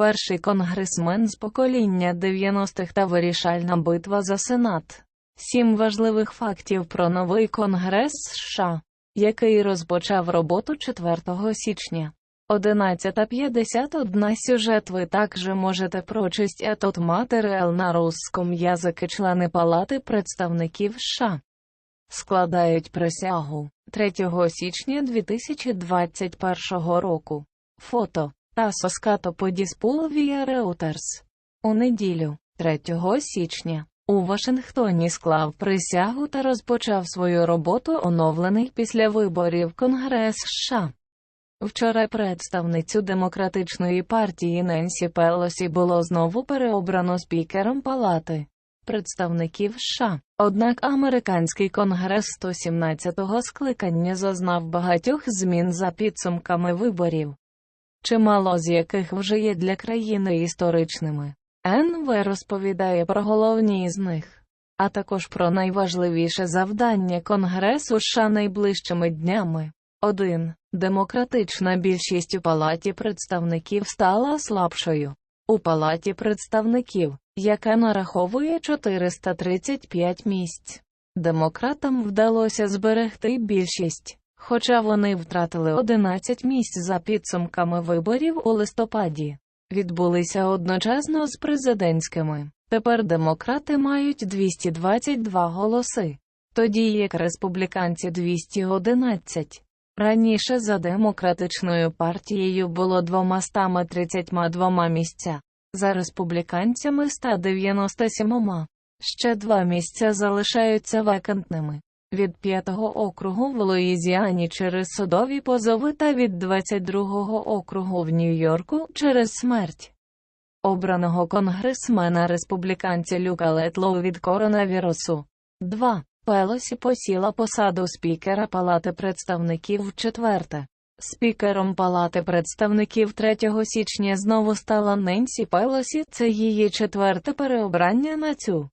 перший конгресмен з покоління 90-х та вирішальна битва за Сенат. Сім важливих фактів про новий Конгрес США, який розпочав роботу 4 січня. 11.51 сюжет ви також можете прочесть этот матеріал на русском язикі члени Палати представників США. Складають присягу 3 січня 2021 року. Фото Тасо Скато Подіспул Вія Реутерс. У неділю, 3 січня, у Вашингтоні склав присягу та розпочав свою роботу оновлений після виборів Конгрес США. Вчора представницю Демократичної партії Ненсі Пелосі було знову переобрано спікером Палати представників США. Однак американський конгрес 117-го скликання зазнав багатьох змін за підсумками виборів, чимало з яких вже є для країни історичними. НВ розповідає про головні з них, а також про найважливіше завдання Конгресу США найближчими днями. 1. Демократична більшість у Палаті представників стала слабшою. У Палаті представників, яка нараховує 435 місць. Демократам вдалося зберегти більшість, хоча вони втратили 11 місць за підсумками виборів у листопаді. Відбулися одночасно з президентськими. Тепер демократи мають 222 голоси, тоді як республіканці 211. Раніше за демократичною партією було 232 місця, за республіканцями 197. Ще два місця залишаються вакантними. Від 5-го округу в Луїзіані через судові позови та від 22-го округу в Нью-Йорку через смерть. Обраного конгресмена республіканця Люка Летлоу від коронавірусу. 2. Пелосі посіла посаду спікера Палати представників в четверте. Спікером Палати представників 3 січня знову стала Ненсі Пелосі, це її четверте переобрання на цю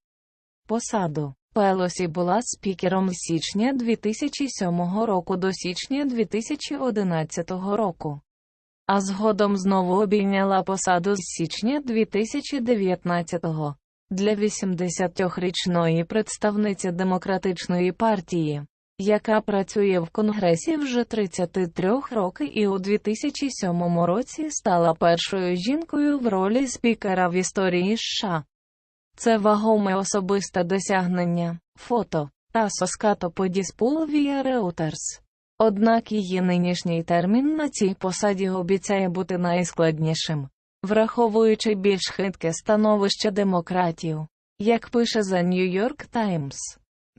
посаду. Пелосі була спікером з січня 2007 року до січня 2011 року. А згодом знову обійняла посаду з січня 2019 -го. Для 80-річної представниці Демократичної партії, яка працює в Конгресі вже 33 роки і у 2007 році стала першою жінкою в ролі спікера в історії США. Це вагоме особисте досягнення, фото, та подіспул Вія Реутерс. Однак її нинішній термін на цій посаді обіцяє бути найскладнішим, враховуючи більш хитке становище демократів, як пише The New York Times.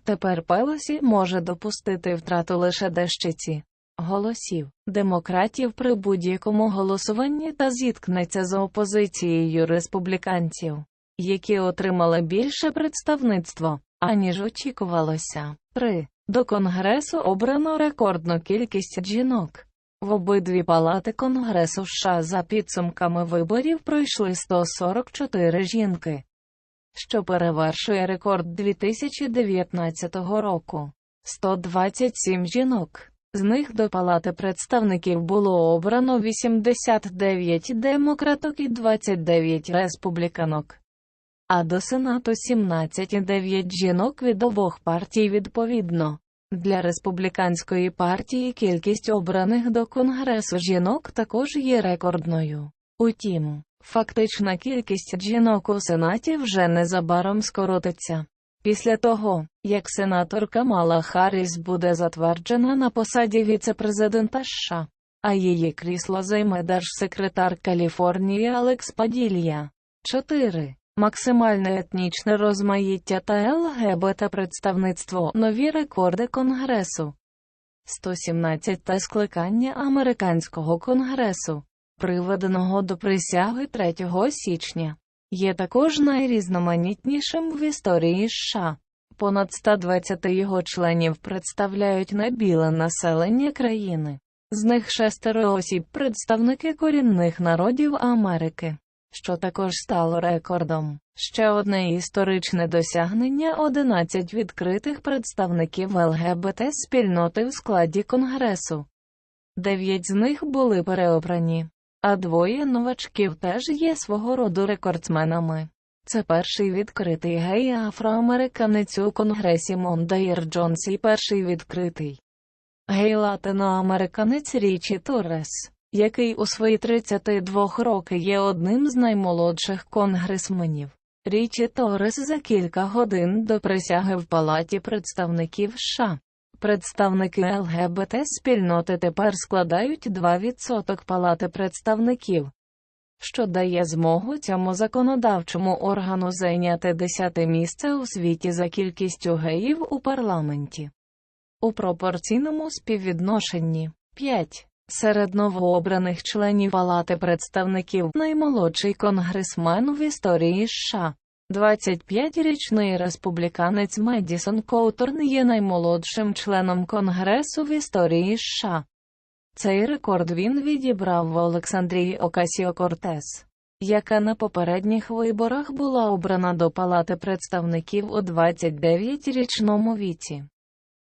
Тепер Пелосі може допустити втрату лише дещиці голосів демократів при будь-якому голосуванні та зіткнеться з опозицією республіканців які отримали більше представництво, аніж очікувалося. 3. До Конгресу обрано рекордну кількість жінок. В обидві палати Конгресу США за підсумками виборів пройшли 144 жінки, що перевершує рекорд 2019 року. 127 жінок. З них до Палати представників було обрано 89 демократок і 29 республіканок а до Сенату 17,9 жінок від обох партій відповідно. Для республіканської партії кількість обраних до Конгресу жінок також є рекордною. Утім, фактична кількість жінок у Сенаті вже незабаром скоротиться. Після того, як сенатор Камала Харріс буде затверджена на посаді віцепрезидента США, а її крісло займе держсекретар Каліфорнії Алекс Паділья. 4. Максимальне етнічне розмаїття та ЛГБТ представництво нові рекорди Конгресу. 117 та скликання Американського конгресу, приведеного до присяги 3 січня, є також найрізноманітнішим в історії США. Понад 120 його членів представляють набіле населення країни, з них шестеро осіб представники корінних народів Америки що також стало рекордом. Ще одне історичне досягнення 11 відкритих представників ЛГБТ спільноти в складі Конгресу. Дев'ять з них були переобрані, а двоє новачків теж є свого роду рекордсменами. Це перший відкритий гей-афроамериканець у Конгресі Мондайр Джонс і перший відкритий гей-латиноамериканець Річі Торрес, який у свої 32 роки є одним з наймолодших конгресменів. Річі Торрес за кілька годин до присяги в Палаті представників США. Представники ЛГБТ спільноти тепер складають 2% Палати представників, що дає змогу цьому законодавчому органу зайняти десяте місце у світі за кількістю геїв у парламенті. У пропорційному співвідношенні 5. Серед новообраних членів Палати представників наймолодший конгресмен в історії США. 25-річний республіканець Медісон Коуторн є наймолодшим членом Конгресу в історії США. Цей рекорд він відібрав в Олександрії Окасіо Кортес, яка на попередніх виборах була обрана до Палати представників у 29-річному віці.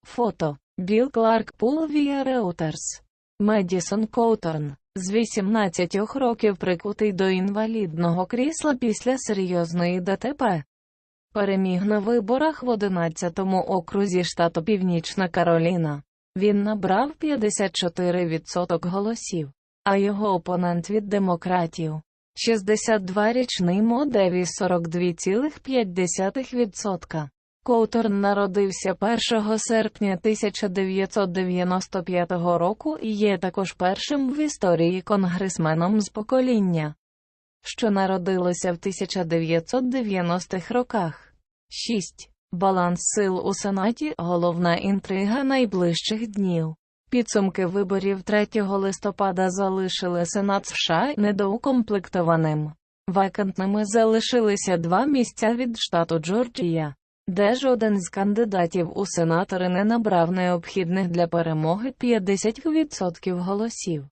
Фото Білл Кларк Пулвія Реутерс Медісон Коуторн з 18 років прикутий до інвалідного крісла після серйозної ДТП. Переміг на виборах в 11-му окрузі штату Північна Кароліна. Він набрав 54% голосів, а його опонент від демократів 62-річний Мо Девіс 42,5%. Коуторн народився 1 серпня 1995 року і є також першим в історії конгресменом з покоління, що народилося в 1990-х роках. 6. Баланс сил у Сенаті головна інтрига найближчих днів. Підсумки виборів 3 листопада залишили Сенат США недоукомплектованим. Вакантними залишилися два місця від штату Джорджія де жоден з кандидатів у сенатори не набрав необхідних для перемоги 50% голосів.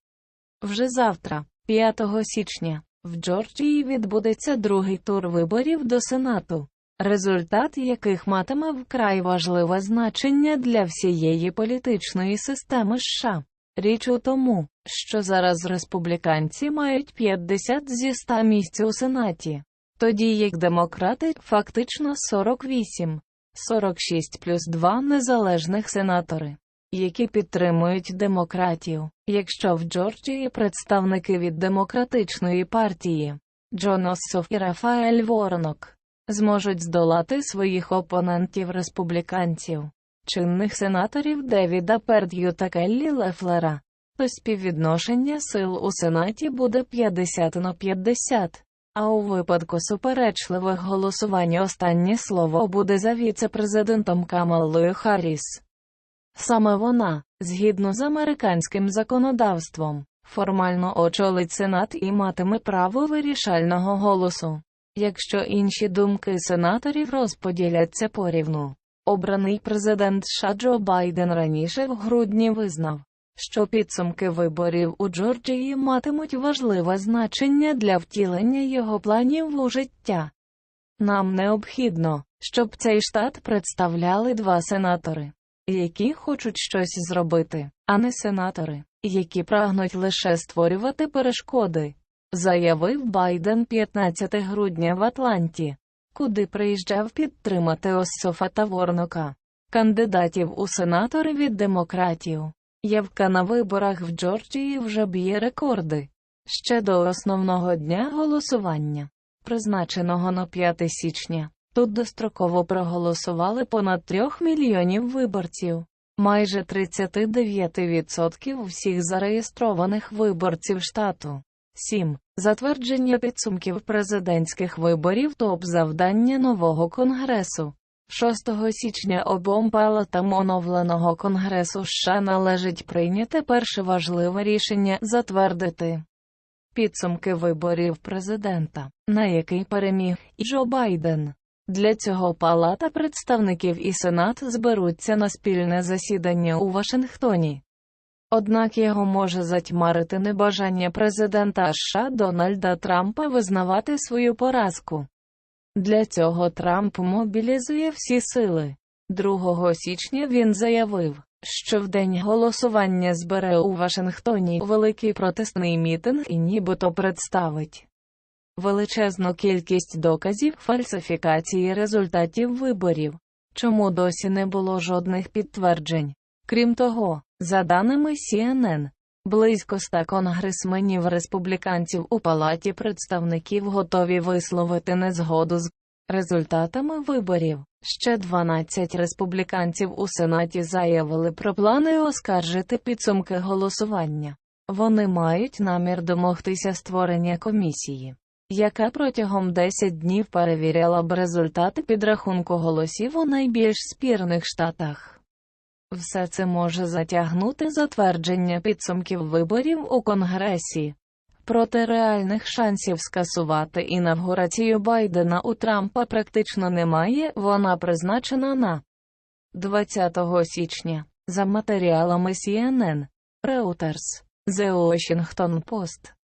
Вже завтра, 5 січня, в Джорджії відбудеться другий тур виборів до Сенату, результат яких матиме вкрай важливе значення для всієї політичної системи США. Річ у тому, що зараз республіканці мають 50 зі 100 місць у Сенаті тоді як демократи фактично 48, 46 плюс 2 незалежних сенатори, які підтримують демократів, якщо в Джорджії представники від демократичної партії Джон Оссоф і Рафаель Воронок зможуть здолати своїх опонентів республіканців, чинних сенаторів Девіда Перд'ю та Келлі Лефлера, то співвідношення сил у Сенаті буде 50 на 50. А у випадку суперечливих голосувань останнє слово буде за віце-президентом Камалою Харріс. Саме вона, згідно з американським законодавством, формально очолить Сенат і матиме право вирішального голосу. Якщо інші думки сенаторів розподіляться порівну. Обраний президент США Джо Байден раніше в грудні визнав, що підсумки виборів у Джорджії матимуть важливе значення для втілення його планів у життя. Нам необхідно, щоб цей штат представляли два сенатори, які хочуть щось зробити, а не сенатори, які прагнуть лише створювати перешкоди, заявив Байден 15 грудня в Атланті, куди приїжджав підтримати Оссофа та Ворнока, кандидатів у сенатори від демократів. Явка на виборах в Джорджії вже б'є рекорди. Ще до основного дня голосування, призначеного на 5 січня, тут достроково проголосували понад 3 мільйонів виборців. Майже 39% всіх зареєстрованих виборців штату. 7. Затвердження підсумків президентських виборів топ завдання нового конгресу. 6 січня обом палатам оновленого Конгресу США належить прийняти перше важливе рішення затвердити підсумки виборів президента, на який переміг Джо Байден. Для цього Палата представників і Сенат зберуться на спільне засідання у Вашингтоні. Однак його може затьмарити небажання президента США Дональда Трампа визнавати свою поразку. Для цього Трамп мобілізує всі сили. 2 січня він заявив, що в день голосування збере у Вашингтоні великий протестний мітинг і нібито представить величезну кількість доказів фальсифікації результатів виборів, чому досі не було жодних підтверджень. Крім того, за даними CNN, близько ста конгресменів республіканців у палаті представників готові висловити незгоду з результатами виборів. Ще 12 республіканців у Сенаті заявили про плани оскаржити підсумки голосування. Вони мають намір домогтися створення комісії, яка протягом 10 днів перевіряла б результати підрахунку голосів у найбільш спірних штатах. Все це може затягнути затвердження підсумків виборів у Конгресі. Проте реальних шансів скасувати інавгурацію Байдена у Трампа практично немає, вона призначена на 20 січня. За матеріалами CNN, Reuters, The Washington Post.